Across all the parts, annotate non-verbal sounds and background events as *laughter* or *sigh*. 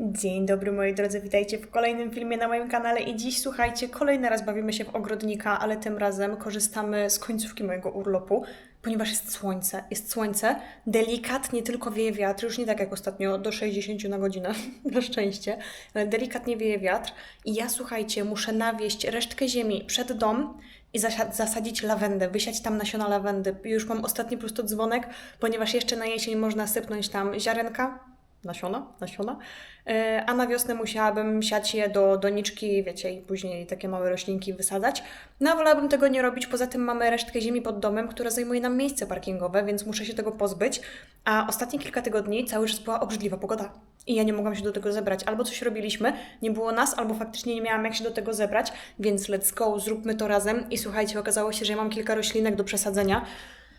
Dzień dobry moi drodzy, witajcie w kolejnym filmie na moim kanale i dziś słuchajcie, kolejny raz bawimy się w ogrodnika, ale tym razem korzystamy z końcówki mojego urlopu, ponieważ jest słońce, jest słońce, delikatnie tylko wieje wiatr, już nie tak jak ostatnio do 60 na godzinę, *laughs* na szczęście, ale delikatnie wieje wiatr i ja słuchajcie, muszę nawieść resztkę ziemi przed dom i zasa- zasadzić lawendę, wysiać tam nasiona lawendy. Już mam ostatni prosto dzwonek, ponieważ jeszcze na jesień można sypnąć tam ziarenka, nasiona, nasiona, E, a na wiosnę musiałabym siać je do doniczki, wiecie, i później takie małe roślinki wysadzać. No, wolałabym tego nie robić, poza tym mamy resztkę ziemi pod domem, która zajmuje nam miejsce parkingowe, więc muszę się tego pozbyć. A ostatnie kilka tygodni cały czas była obrzydliwa pogoda. I ja nie mogłam się do tego zebrać. Albo coś robiliśmy, nie było nas, albo faktycznie nie miałam jak się do tego zebrać, więc let's go, zróbmy to razem. I słuchajcie, okazało się, że ja mam kilka roślinek do przesadzenia.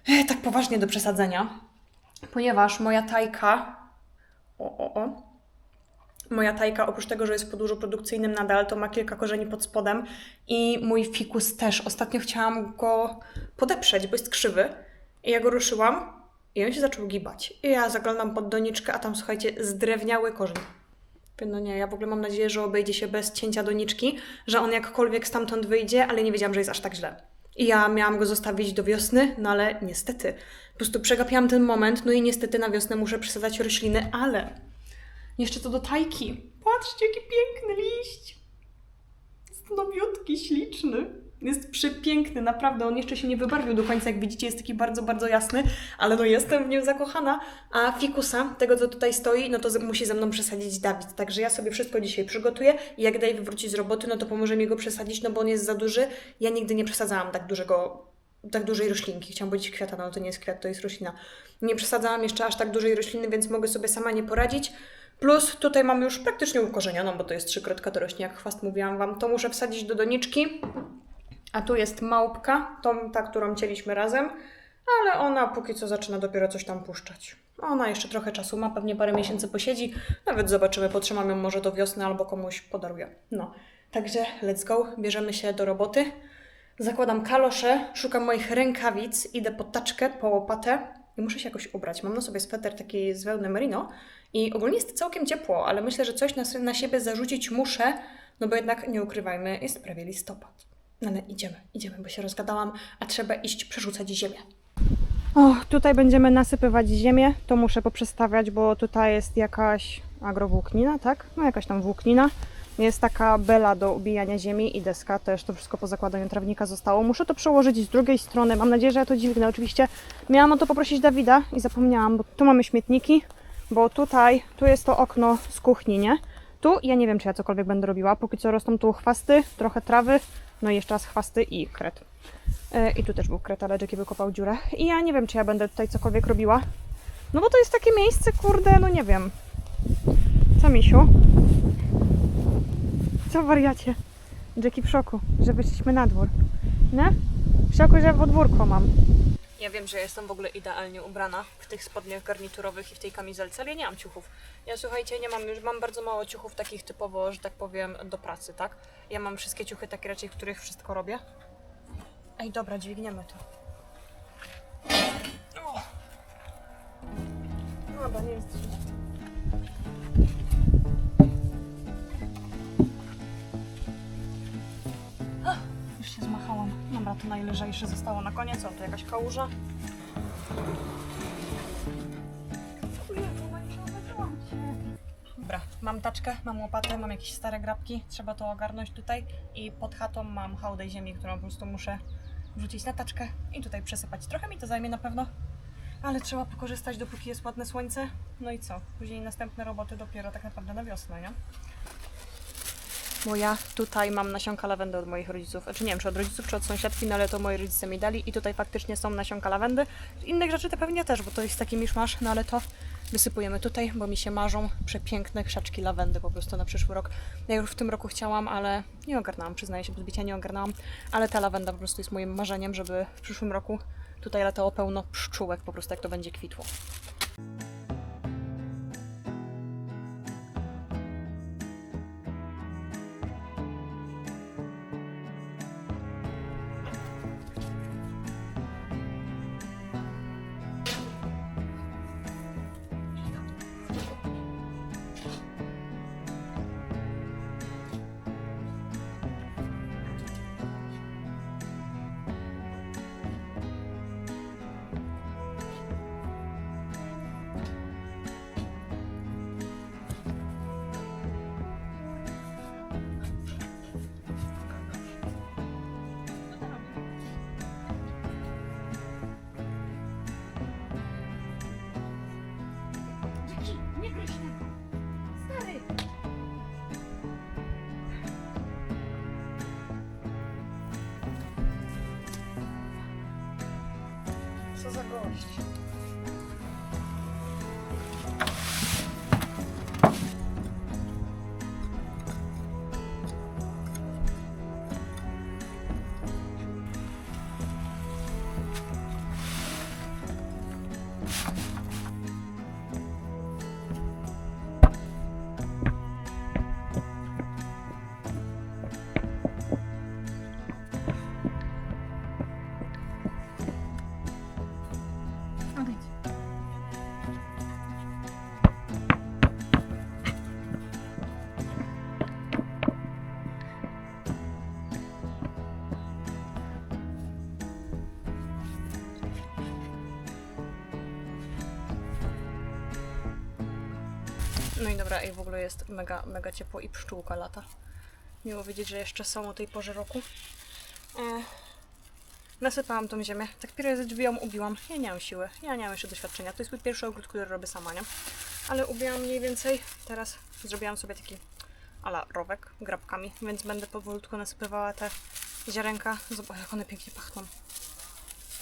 E, tak poważnie do przesadzenia, ponieważ moja tajka o, o, o. Moja tajka, oprócz tego, że jest w podłużu produkcyjnym nadal, to ma kilka korzeni pod spodem i mój fikus też. Ostatnio chciałam go podeprzeć, bo jest krzywy. I ja go ruszyłam i on się zaczął gibać. I ja zaglądam pod doniczkę, a tam, słuchajcie, zdrewniały korzeń. No nie, ja w ogóle mam nadzieję, że obejdzie się bez cięcia doniczki, że on jakkolwiek stamtąd wyjdzie, ale nie wiedziałam, że jest aż tak źle. I ja miałam go zostawić do wiosny, no ale niestety. Po prostu przegapiłam ten moment, no i niestety na wiosnę muszę przesadzać rośliny, ale jeszcze to do tajki. Patrzcie, jaki piękny liść. Jest nowiutki, śliczny. Jest przepiękny, naprawdę. On jeszcze się nie wybarwił do końca, jak widzicie, jest taki bardzo, bardzo jasny, ale no jestem w nim zakochana. A fikusa, tego co tutaj stoi, no to musi ze mną przesadzić Dawid. Także ja sobie wszystko dzisiaj przygotuję i jak Dave wróci z roboty, no to pomoże mi go przesadzić, no bo on jest za duży. Ja nigdy nie przesadzałam tak dużego tak dużej roślinki. Chciałam powiedzieć kwiata, no to nie jest kwiat, to jest roślina. Nie przesadzałam jeszcze aż tak dużej rośliny, więc mogę sobie sama nie poradzić. Plus tutaj mam już praktycznie ukorzenioną, bo to jest trzykrotka, to rośnie jak chwast, mówiłam Wam. To muszę wsadzić do doniczki. A tu jest małpka, tą, ta, którą cieliśmy razem, ale ona póki co zaczyna dopiero coś tam puszczać. Ona jeszcze trochę czasu ma, pewnie parę miesięcy posiedzi. Nawet zobaczymy, potrzymam ją może do wiosny albo komuś podaruję. No, także let's go, bierzemy się do roboty. Zakładam kalosze, szukam moich rękawic, idę po taczkę, po łopatę i muszę się jakoś ubrać. Mam na sobie sweter taki z wełny merino i ogólnie jest całkiem ciepło, ale myślę, że coś na, na siebie zarzucić muszę, no bo jednak nie ukrywajmy, jest prawie listopad. No ale idziemy, idziemy, bo się rozgadałam, a trzeba iść przerzucać ziemię. O, tutaj będziemy nasypywać ziemię. To muszę poprzestawiać, bo tutaj jest jakaś agrowłóknina, tak? No jakaś tam włóknina. Jest taka bela do ubijania ziemi i deska. Też to wszystko po zakładaniu trawnika zostało. Muszę to przełożyć z drugiej strony. Mam nadzieję, że ja to dźwignę. Oczywiście miałam o to poprosić Dawida i zapomniałam, bo tu mamy śmietniki, bo tutaj, tu jest to okno z kuchni, nie? Tu ja nie wiem, czy ja cokolwiek będę robiła. Póki co rosną tu chwasty, trochę trawy, no i jeszcze raz chwasty i kret. E, I tu też był kret, ale Jackie wykopał dziurę. I ja nie wiem, czy ja będę tutaj cokolwiek robiła. No bo to jest takie miejsce, kurde, no nie wiem. Co, misiu? Co, wariacie? Jackie w szoku, że wyszliśmy na dwór. Nie? W szoku, że podwórko mam. Ja wiem, że jestem w ogóle idealnie ubrana w tych spodniach garniturowych i w tej kamizelce, ale ja nie mam ciuchów. Ja słuchajcie, nie mam już, mam bardzo mało ciuchów takich typowo, że tak powiem, do pracy, tak? Ja mam wszystkie ciuchy takie raczej, w których wszystko robię. Ej, dobra, dźwigniemy to. O! Dobra, nie jest źle. To najlżejsze zostało na koniec. O, to jakaś kałuża. Dobra, mam taczkę, mam łopatę, mam jakieś stare grabki, trzeba to ogarnąć tutaj i pod chatą mam hałdę ziemi, którą po prostu muszę wrzucić na taczkę i tutaj przesypać. Trochę mi to zajmie na pewno, ale trzeba pokorzystać dopóki jest ładne słońce. No i co? Później następne roboty dopiero tak naprawdę na wiosnę, nie? Bo ja tutaj mam nasionka lawendy od moich rodziców. Znaczy nie wiem, czy od rodziców, czy od sąsiadki, no ale to moi rodzice mi dali i tutaj faktycznie są nasionka lawendy. Innych rzeczy to pewnie też, bo to jest taki miszmasz, no ale to wysypujemy tutaj, bo mi się marzą przepiękne krzaczki lawendy po prostu na przyszły rok. Ja już w tym roku chciałam, ale nie ogarnęłam, przyznaję się, bez bicia nie ogarnęłam, ale ta lawenda po prostu jest moim marzeniem, żeby w przyszłym roku tutaj latało pełno pszczółek po prostu, jak to będzie kwitło. Gość? No i dobra, i w ogóle jest mega, mega ciepło i pszczółka lata. Miło wiedzieć, że jeszcze są o tej porze roku. E, nasypałam tą ziemię. Tak pierwszy drzwi ją ubiłam. Ja nie mam siły. Ja nie mam jeszcze doświadczenia. To jest mój pierwszy ogród, który robię sama, nie? Ale ubiłam mniej więcej. Teraz zrobiłam sobie taki ala rowek grabkami, więc będę powolutku nasypywała te ziarenka. Zobacz, jak one pięknie pachną.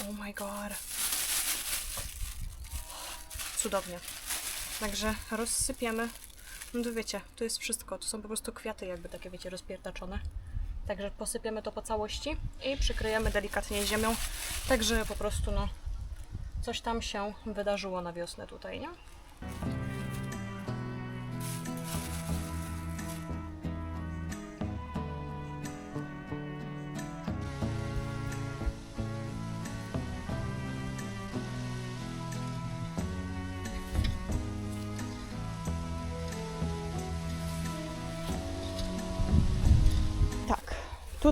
Oh my god. Cudownie. Także rozsypiemy. No to wiecie, tu jest wszystko. To są po prostu kwiaty jakby takie, wiecie, rozpierdaczone. Także posypiemy to po całości i przykryjemy delikatnie ziemią, tak żeby po prostu no, coś tam się wydarzyło na wiosnę tutaj, nie?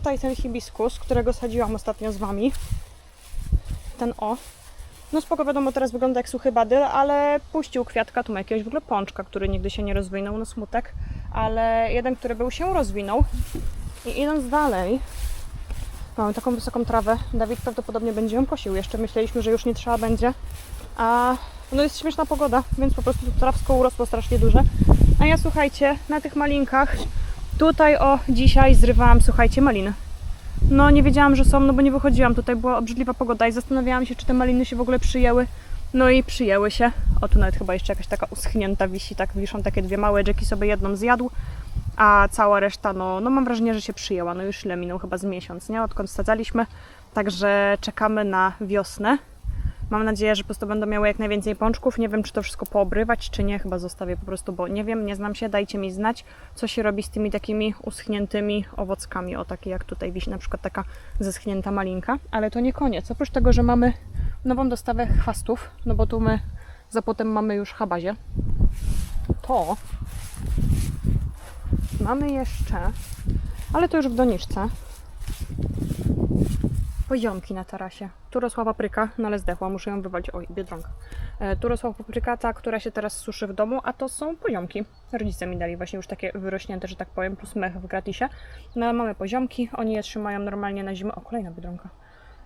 Tutaj ten hibiskus, którego sadziłam ostatnio z Wami. Ten o. No spoko, wiadomo, teraz wygląda jak suchy badyl, ale puścił kwiatka. Tu ma jakiegoś w ogóle pączka, który nigdy się nie rozwinął, no smutek. Ale jeden, który był, się rozwinął. I idąc dalej, mamy taką wysoką trawę. Dawid prawdopodobnie będzie ją kosił. Jeszcze myśleliśmy, że już nie trzeba będzie. A no jest śmieszna pogoda, więc po prostu trawsko urosło strasznie duże. A ja słuchajcie, na tych malinkach Tutaj o dzisiaj zrywałam, słuchajcie, maliny. No nie wiedziałam, że są, no bo nie wychodziłam. Tutaj była obrzydliwa pogoda i zastanawiałam się, czy te maliny się w ogóle przyjęły. No i przyjęły się. O, tu nawet chyba jeszcze jakaś taka uschnięta wisi, tak wiszą takie dwie małe. Jackie sobie jedną zjadł, a cała reszta, no, no mam wrażenie, że się przyjęła. No już ile minął? Chyba z miesiąc, nie? Odkąd sadzaliśmy. Także czekamy na wiosnę. Mam nadzieję, że po prostu będą miały jak najwięcej pączków. Nie wiem, czy to wszystko poobrywać, czy nie. Chyba zostawię po prostu, bo nie wiem, nie znam się. Dajcie mi znać, co się robi z tymi takimi uschniętymi owockami. O, takie jak tutaj wisi na przykład taka zeschnięta malinka. Ale to nie koniec. Oprócz tego, że mamy nową dostawę chwastów, no bo tu my za potem mamy już habazie, to mamy jeszcze, ale to już w doniczce, poziomki na tarasie. Tu rosła papryka, no ale zdechła, muszę ją wywalić. Oj, biedronka. E, tu rosła papryka, ta, która się teraz suszy w domu, a to są poziomki. Rodzice mi dali właśnie już takie wyrośnięte, że tak powiem, plus mech w gratisie. No ale mamy poziomki, oni je trzymają normalnie na zimę. O, kolejna biedronka.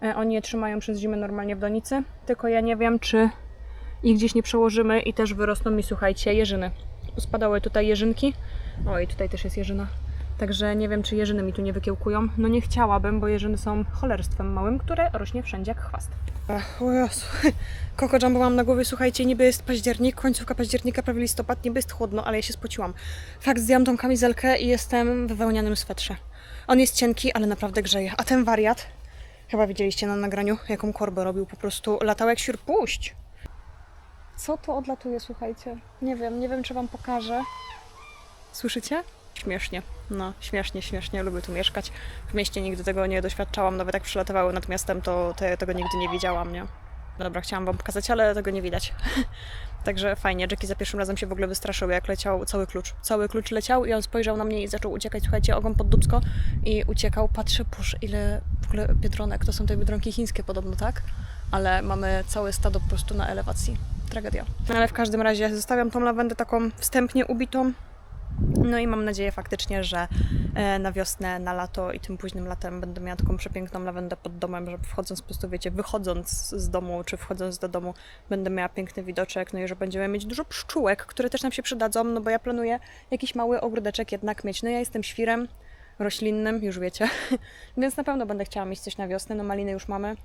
E, oni je trzymają przez zimę normalnie w donicy, tylko ja nie wiem, czy ich gdzieś nie przełożymy i też wyrosną mi, słuchajcie, jeżyny. Spadały tutaj jeżynki. Oj, tutaj też jest jeżyna. Także nie wiem, czy jeżyny mi tu nie wykiełkują. No nie chciałabym, bo jeżyny są cholerstwem małym, które rośnie wszędzie jak chwast. Ach, o Jezu. *laughs* Koko Jumbo mam na głowie, słuchajcie, niby jest październik, końcówka października, prawie listopad, niby jest chłodno, ale ja się spociłam. Fakt, zdjęłam tą kamizelkę i jestem w wełnianym swetrze. On jest cienki, ale naprawdę grzeje. A ten wariat, chyba widzieliście na nagraniu, jaką korbę robił, po prostu latał jak siur. Puść! Co to odlatuje, słuchajcie? Nie wiem, nie wiem, czy wam pokażę. Słyszycie? Śmiesznie. No, śmiesznie, śmiesznie. Lubię tu mieszkać. W mieście nigdy tego nie doświadczałam. Nawet jak przelatywały nad miastem, to te, tego nigdy nie widziałam, nie? Dobra, chciałam wam pokazać, ale tego nie widać. *laughs* Także fajnie. Jackie za pierwszym razem się w ogóle wystraszył, jak leciał cały klucz. Cały klucz leciał i on spojrzał na mnie i zaczął uciekać, słuchajcie, ogon pod dubsko i uciekał. Patrzę, pusz, ile w ogóle biedronek. To są te biedronki chińskie podobno, tak? Ale mamy całe stado po prostu na elewacji. Tragedia. No ale w każdym razie zostawiam tą lawendę taką wstępnie ubitą. No i mam nadzieję faktycznie, że e, na wiosnę, na lato i tym późnym latem będę miała taką przepiękną lawendę pod domem, że wchodząc po prostu, wiecie, wychodząc z domu czy wchodząc do domu, będę miała piękny widoczek, no i że będziemy mieć dużo pszczółek, które też nam się przydadzą, no bo ja planuję jakiś mały ogródeczek jednak mieć. No ja jestem świrem roślinnym, już wiecie, *laughs* więc na pewno będę chciała mieć coś na wiosnę, no maliny już mamy,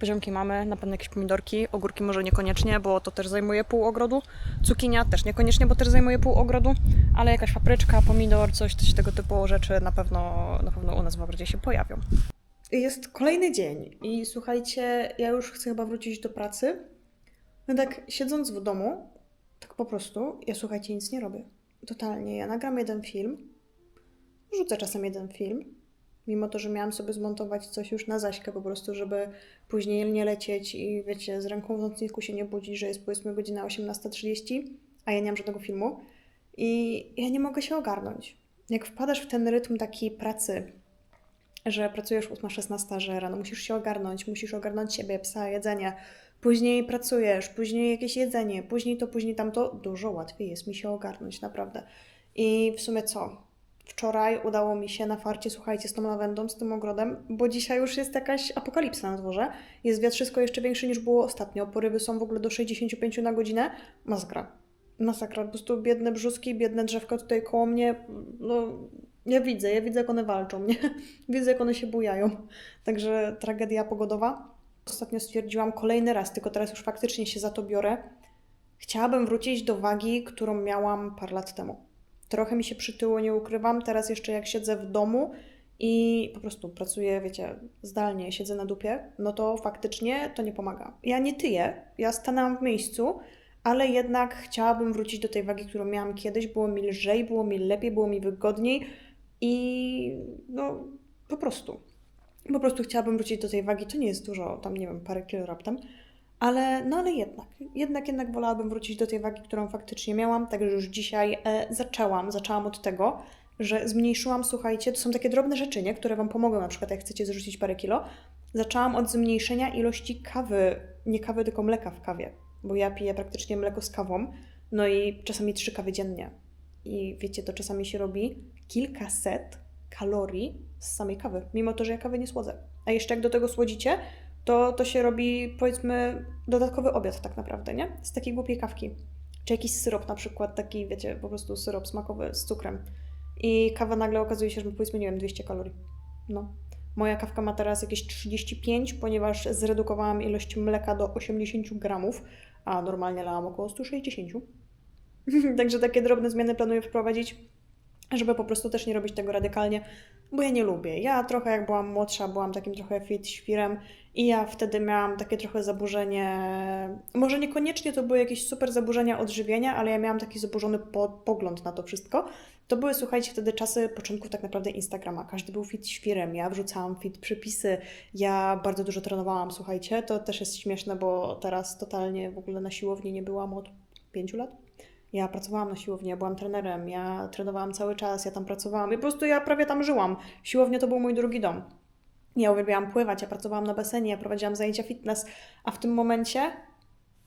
Poziomki mamy, na pewno jakieś pomidorki, ogórki może niekoniecznie, bo to też zajmuje pół ogrodu. Cukinia też niekoniecznie, bo też zajmuje pół ogrodu, ale jakaś papryczka, pomidor, coś, coś tego typu rzeczy na pewno, na pewno u nas w ogrodzie się pojawią. Jest kolejny dzień i słuchajcie, ja już chcę chyba wrócić do pracy. No tak siedząc w domu, tak po prostu, ja słuchajcie, nic nie robię. Totalnie. Ja nagram jeden film, rzucę czasem jeden film, mimo to, że miałam sobie zmontować coś już na zaśkę po prostu, żeby później nie lecieć i wiecie, z ręką w nocniku się nie budzić, że jest powiedzmy godzina 18.30, a ja nie mam żadnego filmu i ja nie mogę się ogarnąć. Jak wpadasz w ten rytm takiej pracy, że pracujesz 8-16, że rano musisz się ogarnąć, musisz ogarnąć siebie, psa, jedzenie, później pracujesz, później jakieś jedzenie, później to, później tamto, dużo łatwiej jest mi się ogarnąć, naprawdę. I w sumie co? Wczoraj udało mi się na farcie, słuchajcie, z tą lawendą, z tym ogrodem, bo dzisiaj już jest jakaś apokalipsa na dworze. Jest wiatrzysko jeszcze większe niż było ostatnio. Porywy są w ogóle do 65 na godzinę. Masakra. Masakra. Po prostu biedne brzuski, biedne drzewka tutaj koło mnie. No, ja widzę, ja widzę jak one walczą, nie? *laughs* Widzę jak one się bujają. Także tragedia pogodowa. Ostatnio stwierdziłam kolejny raz, tylko teraz już faktycznie się za to biorę. Chciałabym wrócić do wagi, którą miałam parę lat temu. Trochę mi się przytyło, nie ukrywam. Teraz jeszcze jak siedzę w domu i po prostu pracuję, wiecie, zdalnie, siedzę na dupie, no to faktycznie to nie pomaga. Ja nie tyję, ja stanęłam w miejscu, ale jednak chciałabym wrócić do tej wagi, którą miałam kiedyś. Było mi lżej, było mi lepiej, było mi wygodniej i no po prostu. Po prostu chciałabym wrócić do tej wagi. To nie jest dużo, tam nie wiem, parę kilo raptem. Ale, no ale jednak, jednak, jednak wolałabym wrócić do tej wagi, którą faktycznie miałam, także już dzisiaj e, zaczęłam, zaczęłam od tego, że zmniejszyłam, słuchajcie, to są takie drobne rzeczy, nie? które Wam pomogą, na przykład jak chcecie zrzucić parę kilo. Zaczęłam od zmniejszenia ilości kawy, nie kawy, tylko mleka w kawie, bo ja piję praktycznie mleko z kawą, no i czasami trzy kawy dziennie. I wiecie, to czasami się robi kilkaset kalorii z samej kawy, mimo to, że ja kawy nie słodzę. A jeszcze jak do tego słodzicie, to, to się robi, powiedzmy, dodatkowy obiad tak naprawdę, nie? Z takiej głupiej kawki. Czy jakiś syrop na przykład, taki, wiecie, po prostu syrop smakowy z cukrem. I kawa nagle okazuje się, że powiedzmy, nie wiem, 200 kalorii. No. Moja kawka ma teraz jakieś 35, ponieważ zredukowałam ilość mleka do 80 gramów, a normalnie lałam około 160. *laughs* Także takie drobne zmiany planuję wprowadzić, żeby po prostu też nie robić tego radykalnie, bo ja nie lubię. Ja trochę jak byłam młodsza, byłam takim trochę fit świrem i ja wtedy miałam takie trochę zaburzenie, może niekoniecznie to były jakieś super zaburzenia odżywienia, ale ja miałam taki zaburzony po, pogląd na to wszystko. To były, słuchajcie, wtedy czasy początków tak naprawdę Instagrama. Każdy był fit świrem, ja wrzucałam fit przypisy, ja bardzo dużo trenowałam, słuchajcie. To też jest śmieszne, bo teraz totalnie w ogóle na siłowni nie byłam od pięciu lat. Ja pracowałam na siłowni, ja byłam trenerem, ja trenowałam cały czas, ja tam pracowałam i po prostu ja prawie tam żyłam. Siłownia to był mój drugi dom. Ja uwielbiałam pływać, ja pracowałam na basenie, ja prowadziłam zajęcia fitness, a w tym momencie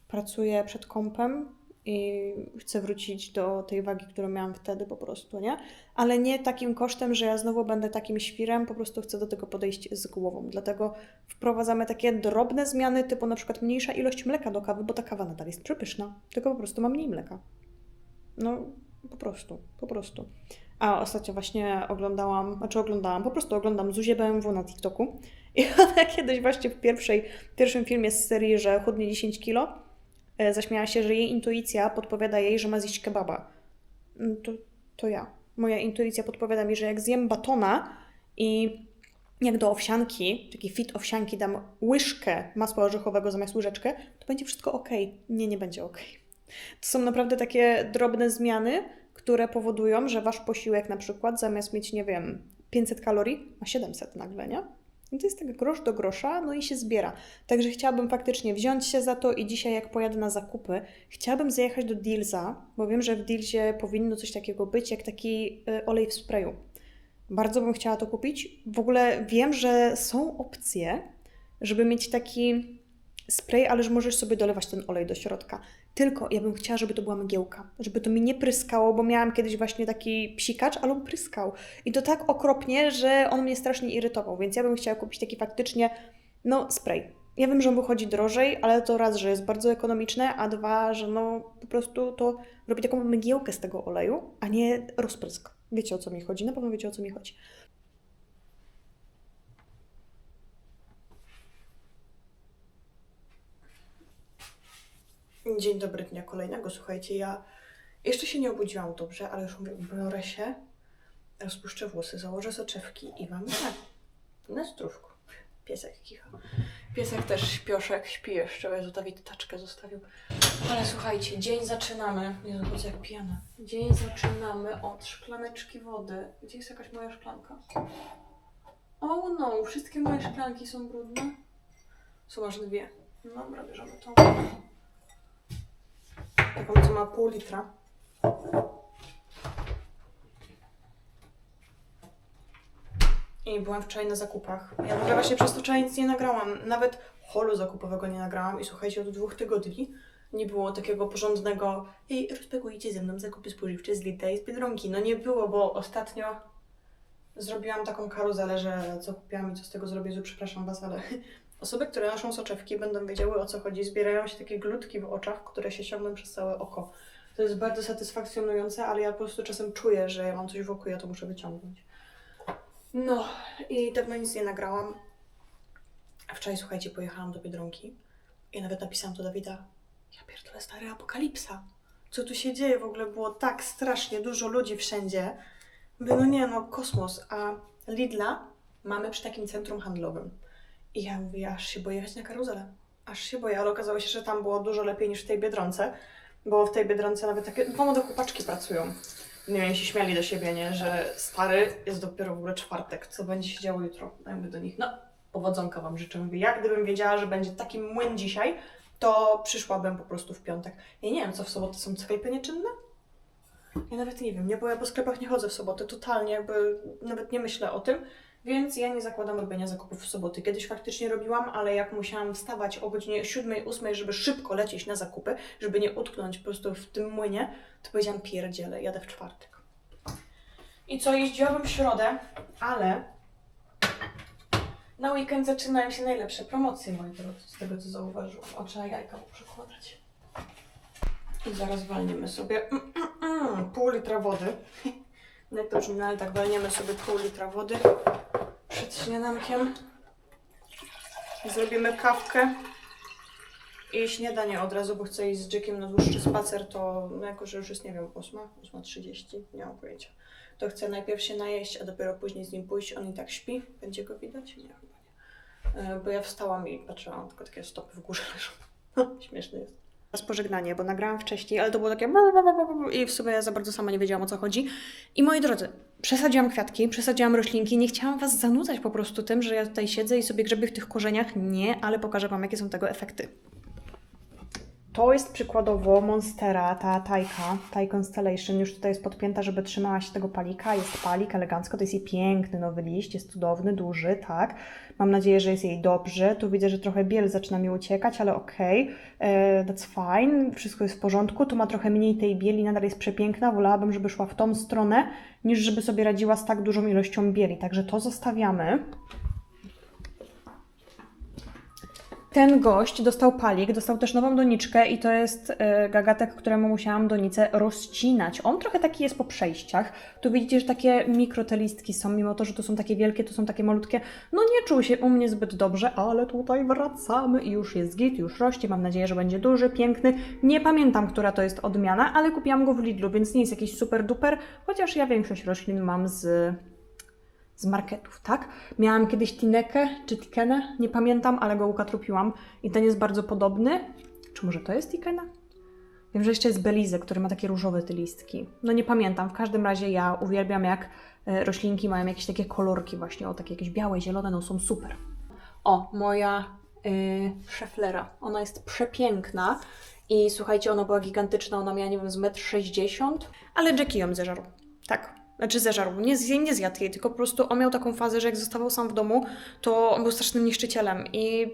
pracuję przed kąpem i chcę wrócić do tej wagi, którą miałam wtedy po prostu, nie? Ale nie takim kosztem, że ja znowu będę takim świrem, po prostu chcę do tego podejść z głową. Dlatego wprowadzamy takie drobne zmiany, typu na przykład mniejsza ilość mleka do kawy, bo ta kawa nadal jest przepyszna, tylko po prostu ma mniej mleka. No, po prostu, po prostu. A ostatnio właśnie oglądałam, znaczy oglądałam, po prostu oglądam Zuzię BMW na TikToku *laughs* i ona kiedyś właśnie w pierwszej, pierwszym filmie z serii, że chudnie 10 kilo, e, zaśmiała się, że jej intuicja podpowiada jej, że ma zjeść kebaba. Mm, To, to ja. Moja intuicja podpowiada mi, że jak zjem batona i jak do owsianki, taki fit owsianki dam łyżkę masła orzechowego zamiast łyżeczkę, to będzie wszystko ok. Nie, nie będzie ok. To są naprawdę takie drobne zmiany, które powodują, że wasz posiłek na przykład zamiast mieć, nie wiem, 500 kalorii, ma 700 nagle, nie? I to jest tak grosz do grosza, no i się zbiera. Także chciałabym faktycznie wziąć się za to i dzisiaj jak pojadę na zakupy, chciałabym zajechać do Dealsa, bo wiem, że w Dealsie powinno coś takiego być, jak taki y, olej w sprayu. Bardzo bym chciała to kupić. W ogóle wiem, że są opcje, żeby mieć taki spray, ale że możesz sobie dolewać ten olej do środka. Tylko ja bym chciała, żeby to była mgiełka, żeby to mi nie pryskało, bo miałam kiedyś właśnie taki psikacz, ale on pryskał. I to tak okropnie, że on mnie strasznie irytował, więc ja bym chciała kupić taki faktycznie, no, spray. Ja wiem, że on wychodzi drożej, ale to raz, że jest bardzo ekonomiczne, a dwa, że no po prostu to robi taką mgiełkę z tego oleju, a nie rozprysk. Wiecie o co mi chodzi? Na pewno wiecie o co mi chodzi. Dzień dobry dnia kolejnego. Słuchajcie, ja jeszcze się nie obudziłam dobrze, ale już mówię, biorę się, rozpuszczę włosy, założę soczewki i wam tak, na zdrówku. Piesek kicha. Piesek też śpioszek, śpi jeszcze, Jezu, Dawid taczkę zostawił. Ale słuchajcie, dzień zaczynamy. Jezu, chodzę jak pijana. Dzień zaczynamy od szklaneczki wody. Gdzie jest jakaś moja szklanka? O no, wszystkie moje szklanki są brudne. Są aż dwie. Dobra, bierzemy tą. Taką, co ma pół litra. I byłam wczoraj na zakupach. Ja w ogóle właśnie przez to wczoraj nic nie nagrałam. Nawet holu zakupowego nie nagrałam. I słuchajcie, od dwóch tygodni nie było takiego porządnego Ej, rozpakujcie ze mną zakupy spożywcze z Lidla i z Biedronki. No nie było, bo ostatnio zrobiłam taką karuzelę, że co kupiłam i co z tego zrobię, że przepraszam Was, ale osoby, które noszą soczewki będą wiedziały o co chodzi. Zbierają się takie glutki w oczach, które się ciągną przez całe oko. To jest bardzo satysfakcjonujące, ale ja po prostu czasem czuję, że ja mam coś w oku, ja to muszę wyciągnąć. No i dawno nic nie nagrałam. A wczoraj, słuchajcie, pojechałam do Biedronki i nawet napisałam do Dawida, ja pierdolę, stary apokalipsa. Co tu się dzieje? W ogóle było tak strasznie dużo ludzi wszędzie. Mówię, no nie, no kosmos. A Lidla mamy przy takim centrum handlowym. I ja mówię, aż się boję jechać na karuzelę. Aż się boję, ale okazało się, że tam było dużo lepiej niż w tej Biedronce, bo w tej Biedronce nawet takie dwa młode chłopaczki pracują. Nie wiem, się śmiali do siebie, nie, że stary jest dopiero w ogóle czwartek, co będzie się działo jutro. No ja mówię do nich, no powodzonka Wam życzę. Mówię, jak gdybym wiedziała, że będzie taki młyn dzisiaj, to przyszłabym po prostu w piątek. Ja nie wiem, co w sobotę są sklepy nieczynne? Ja nawet nie wiem, nie, bo ja po sklepach nie chodzę w sobotę, totalnie, jakby nawet nie myślę o tym, więc ja nie zakładam robienia zakupów w soboty. Kiedyś faktycznie robiłam, ale jak musiałam wstawać o godzinie 7, 8, żeby szybko lecieć na zakupy, żeby nie utknąć po prostu w tym młynie, to powiedziałam pierdziele, jadę w czwartek. I co, jeździłabym w środę, ale na weekend zaczynają się najlepsze promocje, moi drodzy, z tego co zauważyłam. O, trzeba jajka przekładać. I zaraz walniemy sobie mm, mm, mm, pół litra wody. *laughs* Brzmi, no ale tak walniemy sobie pół litra wody przed śniadankiem. Zrobimy kawkę i śniadanie od razu, bo chcę iść z Jackiem na dłuższy spacer, to no jako, że już jest, nie wiem, 8, 8.30, nie mam pojęcia. To chcę najpierw się najeść, a dopiero później z nim pójść. On i tak śpi. Będzie go widać? Nie, chyba nie. E, Bo ja wstałam i patrzyłam, tylko takie stopy w górze leżą. Śmieszne jest. Raz pożegnanie, bo nagrałam wcześniej, ale to było takie i w sumie ja za bardzo sama nie wiedziałam o co chodzi. I moi drodzy, przesadziłam kwiatki, przesadziłam roślinki, nie chciałam Was zanudzać po prostu tym, że ja tutaj siedzę i sobie grzebię w tych korzeniach. Nie, ale pokażę Wam, jakie są tego efekty. To jest przykładowo Monstera, ta Tajka, Taj Constellation, już tutaj jest podpięta, żeby trzymała się tego palika. Jest palik elegancko, to jest jej piękny nowy liść, jest cudowny, duży, tak. Mam nadzieję, że jest jej dobrze. Tu widzę, że trochę biel zaczyna mi uciekać, ale okej, okay. that's fine, wszystko jest w porządku. Tu ma trochę mniej tej bieli, nadal jest przepiękna. Wolałabym, żeby szła w tą stronę, niż żeby sobie radziła z tak dużą ilością bieli. Także to zostawiamy. Ten gość dostał palik, dostał też nową doniczkę i to jest e, gagatek, któremu musiałam donicę rozcinać. On trochę taki jest po przejściach. Tu widzicie, że takie mikro te listki są, mimo to, że to są takie wielkie, to są takie malutkie. No nie czuł się u mnie zbyt dobrze, ale tutaj wracamy i już jest git, już rośnie. Mam nadzieję, że będzie duży, piękny. Nie pamiętam, która to jest odmiana, ale kupiłam go w Lidlu, więc nie jest jakiś super duper, chociaż ja większość roślin mam z z marketów, tak? Miałam kiedyś Tinekę czy Tikenę, nie pamiętam, ale go ukatrupiłam i ten jest bardzo podobny. Czy może to jest Tikena? Wiem, że jeszcze jest Belize, który ma takie różowe te listki. No nie pamiętam, w każdym razie ja uwielbiam jak e, roślinki mają jakieś takie kolorki właśnie, o takie jakieś białe, zielone, no są super. O, moja yy, szeflera, ona jest przepiękna i słuchajcie, ona była gigantyczna, ona miała nie wiem z 1,60 m, ale Jackie ją zeżarł. Tak, znaczy zeżarł, nie, nie zjadł jej, tylko po prostu on miał taką fazę, że jak zostawał sam w domu, to on był strasznym niszczycielem i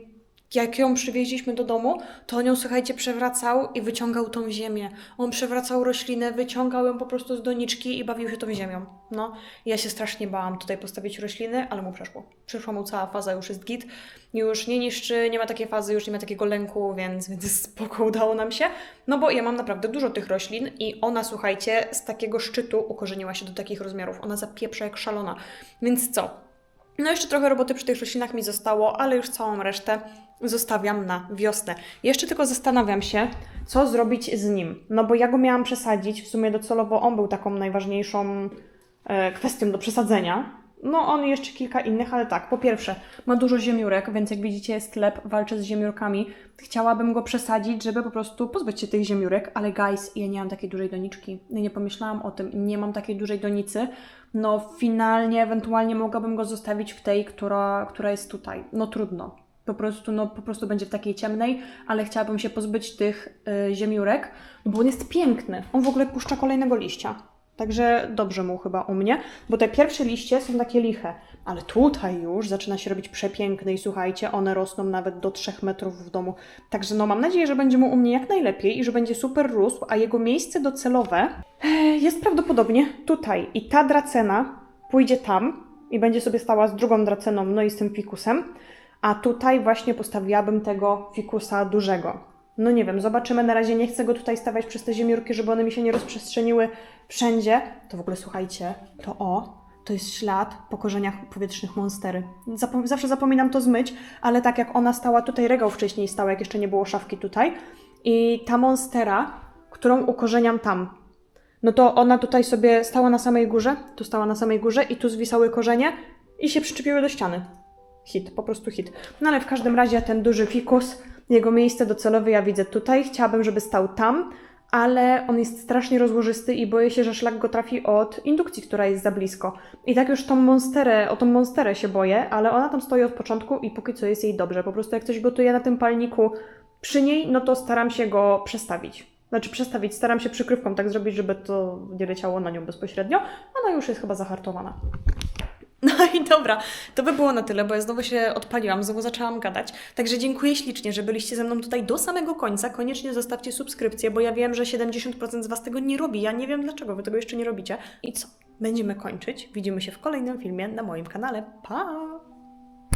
jak ją przywieźliśmy do domu, to on ją, słuchajcie, przewracał i wyciągał tą ziemię. On przewracał roślinę, wyciągał ją po prostu z doniczki i bawił się tą ziemią. No, ja się strasznie bałam tutaj postawić rośliny, ale mu przeszło. Przyszła mu cała faza, już jest git. Już nie niszczy, nie ma takiej fazy, już nie ma takiego lęku, więc, więc spoko udało nam się. No bo ja mam naprawdę dużo tych roślin i ona, słuchajcie, z takiego szczytu ukorzeniła się do takich rozmiarów. Ona zapieprza jak szalona. Więc co? No jeszcze trochę roboty przy tych roślinach mi zostało, ale już całą resztę zostawiam na wiosnę. Jeszcze tylko zastanawiam się, co zrobić z nim. No bo ja go miałam przesadzić, w sumie docelowo on był taką najważniejszą e, kwestią do przesadzenia. No on i jeszcze kilka innych, ale tak, po pierwsze ma dużo ziemiórek, więc jak widzicie sklep walczy z ziemiórkami. Chciałabym go przesadzić, żeby po prostu pozbyć się tych ziemiórek, ale guys, ja nie mam takiej dużej doniczki. Nie pomyślałam o tym, nie mam takiej dużej donicy. No finalnie, ewentualnie mogłabym go zostawić w tej, która, która jest tutaj. No trudno. Po prostu, no, po prostu będzie w takiej ciemnej, ale chciałabym się pozbyć tych y, ziemiórek, bo on jest piękny. On w ogóle puszcza kolejnego liścia. Także dobrze mu chyba u mnie, bo te pierwsze liście są takie liche, ale tutaj już zaczyna się robić przepiękny i słuchajcie, one rosną nawet do 3 metrów w domu. Także no mam nadzieję, że będzie mu u mnie jak najlepiej i że będzie super rósł, a jego miejsce docelowe e, jest prawdopodobnie tutaj. I ta dracena pójdzie tam i będzie sobie stała z drugą draceną, no i z tym fikusem, a tutaj właśnie postawiłabym tego fikusa dużego. No nie wiem, zobaczymy. Na razie nie chcę go tutaj stawiać przez te ziemiórki, żeby one mi się nie rozprzestrzeniły wszędzie. To w ogóle słuchajcie, to o, to jest ślad po korzeniach powietrznych monstery. Zapo- zawsze zapominam to zmyć, ale tak jak ona stała tutaj, regał wcześniej stał, jak jeszcze nie było szafki tutaj. I ta monstera, którą ukorzeniam tam, no to ona tutaj sobie stała na samej górze, tu stała na samej górze i tu zwisały korzenie i się przyczepiły do ściany. Hit, po prostu hit. No ale w każdym razie ten duży fikus, jego miejsce docelowe ja widzę tutaj. Chciałabym, żeby stał tam, ale on jest strasznie rozłożysty i boję się, że szlak go trafi od indukcji, która jest za blisko. I tak już tą monsterę, o tą monsterę się boję, ale ona tam stoi od początku i póki co jest jej dobrze. Po prostu jak coś gotuję na tym palniku przy niej, no to staram się go przestawić. Znaczy przestawić, staram się przykrywką tak zrobić, żeby to nie leciało na nią bezpośrednio. Ona już jest chyba zahartowana. No *laughs* i dobra, to by było na tyle, bo ja znowu się odpaliłam, znowu zaczęłam gadać. Także dziękuję ślicznie, że byliście ze mną tutaj do samego końca. Koniecznie zostawcie subskrypcję, bo ja wiem, że 70% z Was tego nie robi. Ja nie wiem dlaczego Wy tego jeszcze nie robicie. I co? Będziemy kończyć. Widzimy się w kolejnym filmie na moim kanale. Pa!